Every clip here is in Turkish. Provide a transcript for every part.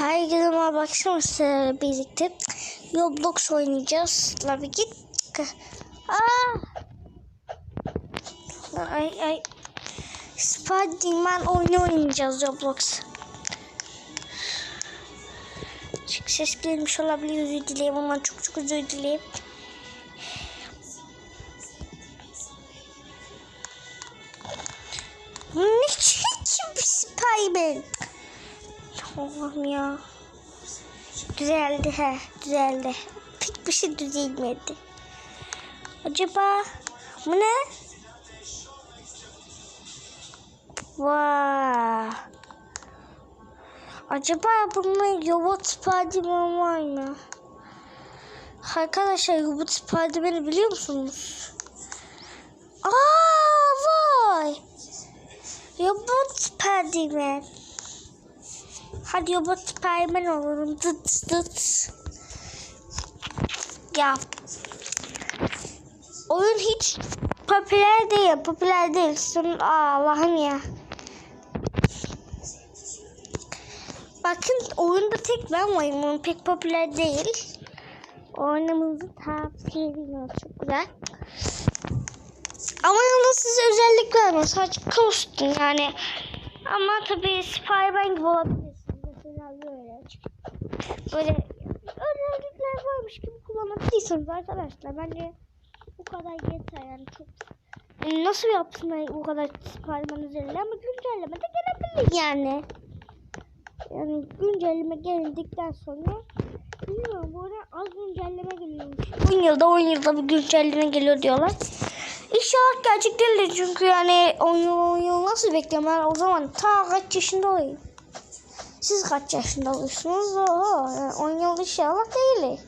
Herkese merhaba akşam sizlerle birlikte Roblox oynayacağız. La bir git. Aa! Ay ay. Spiderman oyunu oynayacağız Roblox. Çık ses gelmiş olabilir özür dileyim ama çok çok özür dileyim. Ne bir Spiderman? Allah'ım ya. Düzeldi he, düzeldi. Pek bir şey düzelmedi. Acaba bu ne? Vay. Acaba bunun robot Spiderman var mı? Arkadaşlar robot Spiderman'i biliyor musunuz? Aa vay. Robot Spiderman. Hadi robot Spiderman olalım. Dıt dıt. Ya. Oyun hiç popüler değil. Popüler değil. Son, Allah'ım ya. Bakın oyunda tek ben varım. Pek popüler değil. Oyunumuzu tavsiye ediyorum. Çok güzel. Ama yalnız size özellik vermiyor. Sadece kostüm yani. Ama tabii Spiderman gibi olabilirsiniz. Böyle. Özellikler varmış gibi kullanabilirsiniz arkadaşlar. Bence bu kadar yeter yani çok nasıl yapsınlar bu kadar Spiderman üzerinde ama güncelleme de gelebilir yani. Yani güncelleme gelindikten sonra bilmiyorum bu arada az güncelleme geliyormuş. 10 yılda 10 yılda bir güncelleme geliyor diyorlar. İnşallah gerçek değildir çünkü yani 10 yıl 10 yıl nasıl bekliyorum o zaman ta kaç yaşında olayım. Siz kaç yaşında olursunuz? Oho, yani 10 yıl inşallah değil.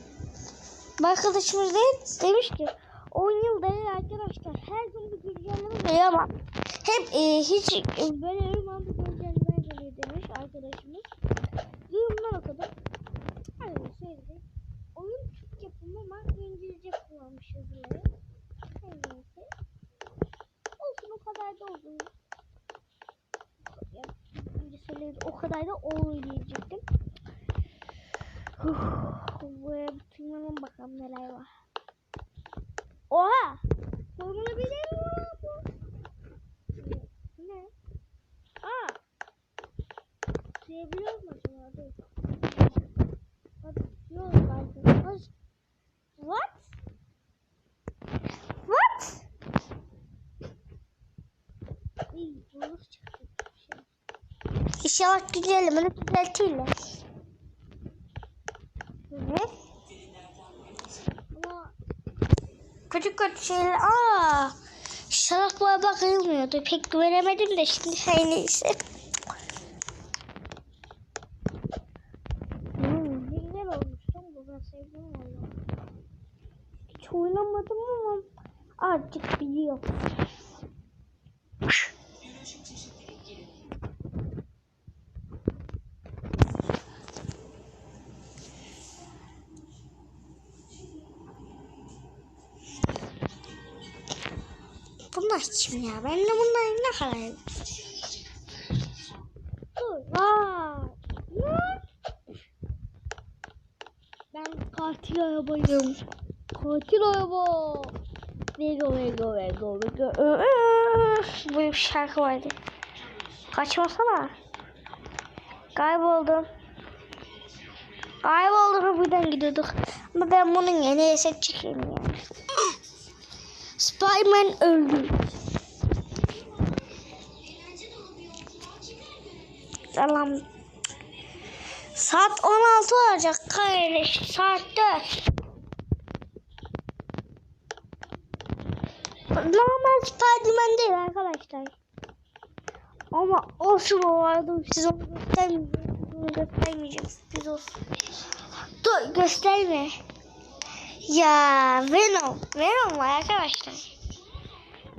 Bir arkadaşımız de demiş ki 10 yıl değil arkadaşlar. Her gün bir güncelleme geliyor ama hep e, hiç e, böyle ölmem bir güncelleme geliyor demiş arkadaşımız. Yorumlar okudum. Öyle söyledi. Oyun Türk yapımı ama İngilizce kullanmış yazıları. Neyse. Olsun o kadar da oldu. Söyledi o kadar da olur diyecektim. Buraya tırmanalım bakalım neler var. Oha! Formula 1 mi var bu? Ne? Aa! Sürebiliyor mu acaba? Dur. İnşallah güncellemeni düzeltirler. Evet. Ama kötü şeyler. Aa, şaraplara bakılmıyordu. Pek güvenemedim de şimdi her neyse. Hmm. Hiç oynamadım ama artık biliyorum. Bunlar kim ya? Ben de bunlar ne kadar? Dur. Vay. Ben katil arabayım. Katil araba. Vego Vego Vego Vego. Böyle bir şarkı vardı. Kaçmasana. Kayboldum. Kayboldum buradan gidiyorduk. Ama ben bunun yeni eset çıkayım yani. Spiderman öldü. Tamam. Saat 16 olacak kardeş. Saat 4. Normal Spiderman değil arkadaşlar. Ama olsun o vardı. Siz onu göstermeyeceğim. Onu göstermeyeceğim. Sürpriz olsun. Dur gösterme. Ya Venom. Venom var arkadaşlar.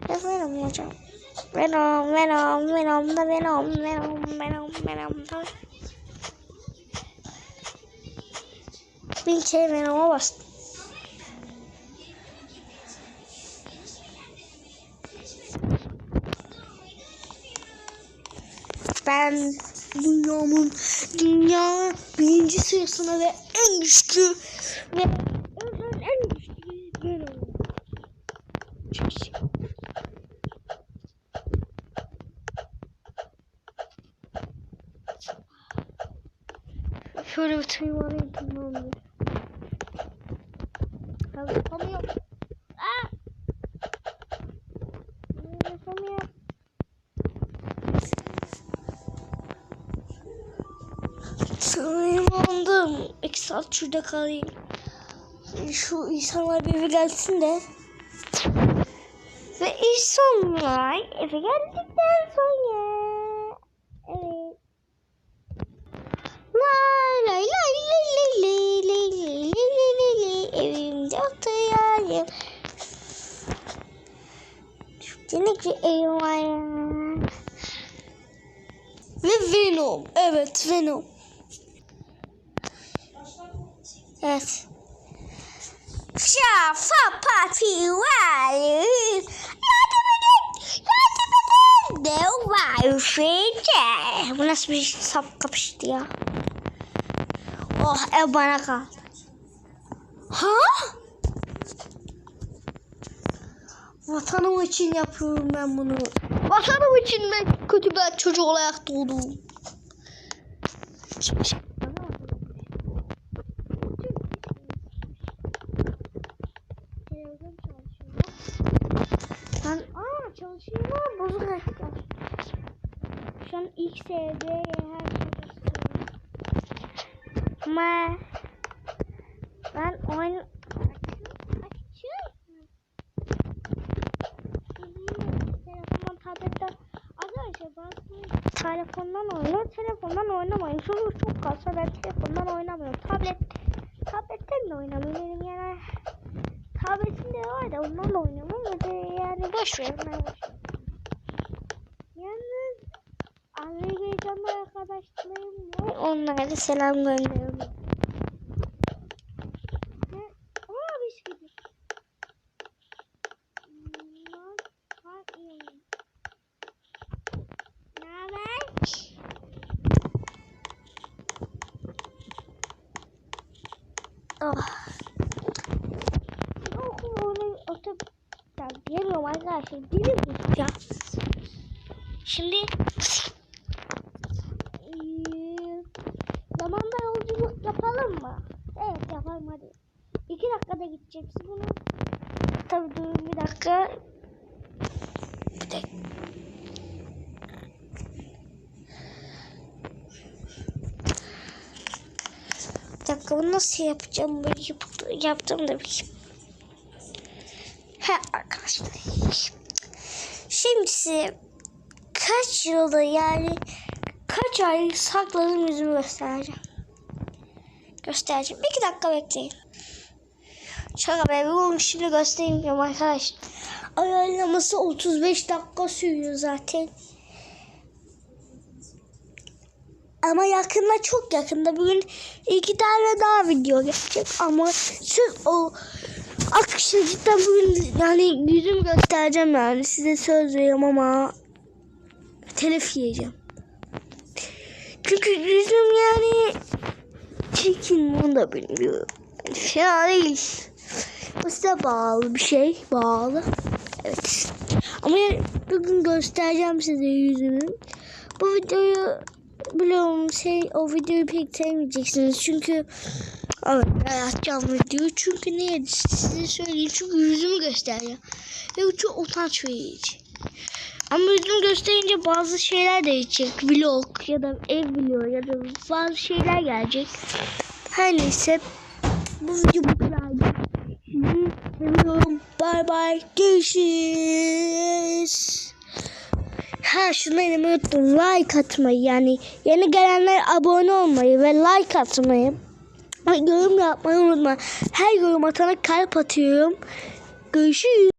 Venom hocam? Venom, Venom, Venom da Venom, Venom, Venom, Venom da. Bir kere Venom'a bastım. Ben Dünyamın dünya birinci sırasına ve en güçlü ve ömrün en güçlü Venom. Çok şey. Şöyle bir tırmanayım tamamdır. Ya yapamıyorum. Aa! Ya Yapamıyorum. Tırmandım. İki saat şurada kalayım. Şu insanlar bir eve gelsin de. Ve insanlar eve geldikten Var ya. Ve Venom. Evet Venom. Evet. Şafa pati var. Yardım edin. Yardım edin. Ne var şeyde? Bu nasıl bir sap kapıştı ya? Oh ev bana kaldı. Ha? Vatanım için yapıyorum ben bunu. Vatanım için ben kötü bir çocuk olarak doğdum. Ben aa çalışıyor mu? Bozuk açtı. Şu an ilk sevdi her şey gösteriyor. Ama ben oyun açıyorum. Telefondan tabletten Arkadaşlar bazı telefondan oynuyor. Telefondan oynamayın. Çünkü çok kalsa ben telefondan oynamıyorum. Tablet tabletten de oynamıyorum. Benim yani tabletim de var da ondan da oynuyorum ama de yani boş verin ben boş. Yalnız Azerbaycanlı arkadaşlarım var. Onlara selam gönderiyorum. Ne? Aa bisküvi. Hmm, ha, iyi. Ne haber? Oh. Okul onu otop ya diyemiyorum arkadaşlar. Dilim ya. Şimdi zamanda yolculuk yapalım mı? Evet yapalım hadi. İki dakikada gideceğiz bunu. Tabii durun bir dakika. Bir dakika. Bir bunu nasıl yapacağım? Böyle yap yaptım da bir. He arkadaşlar. Şimdi size kaç yılda yani kaç ay sakladığım yüzümü göstereceğim. Göstereceğim. İki dakika bekleyin. Şaka be bunu şimdi göstereyim arkadaşlar. Ayarlaması 35 dakika sürüyor zaten. Ama yakında çok yakında bugün iki tane daha video gelecek ama söz o cidden bugün yani yüzümü göstereceğim yani size söz veriyorum ama telef yiyeceğim. Çünkü yüzüm yani çirkin bunu da bilmiyorum. Yani. Bu size bağlı bir şey. Bağlı. Evet. Ama bugün göstereceğim size yüzümü. Bu videoyu biliyorum şey o videoyu pek sevmeyeceksiniz çünkü evet ben atacağım videoyu. Çünkü niye size söyleyeyim çünkü yüzümü göstereceğim ve çok utanç verici. Ama yüzümü gösterince bazı şeyler değişecek. Vlog ya da ev vlog ya da bazı şeyler gelecek. Her neyse bu video bu kadardı. Sizi seviyorum bye bye görüşürüz. Ha şunu unuttum. Like atmayı yani yeni gelenler abone olmayı ve like atmayı yorum yapmayı unutma. Her yorum atana kalp atıyorum. Görüşürüz.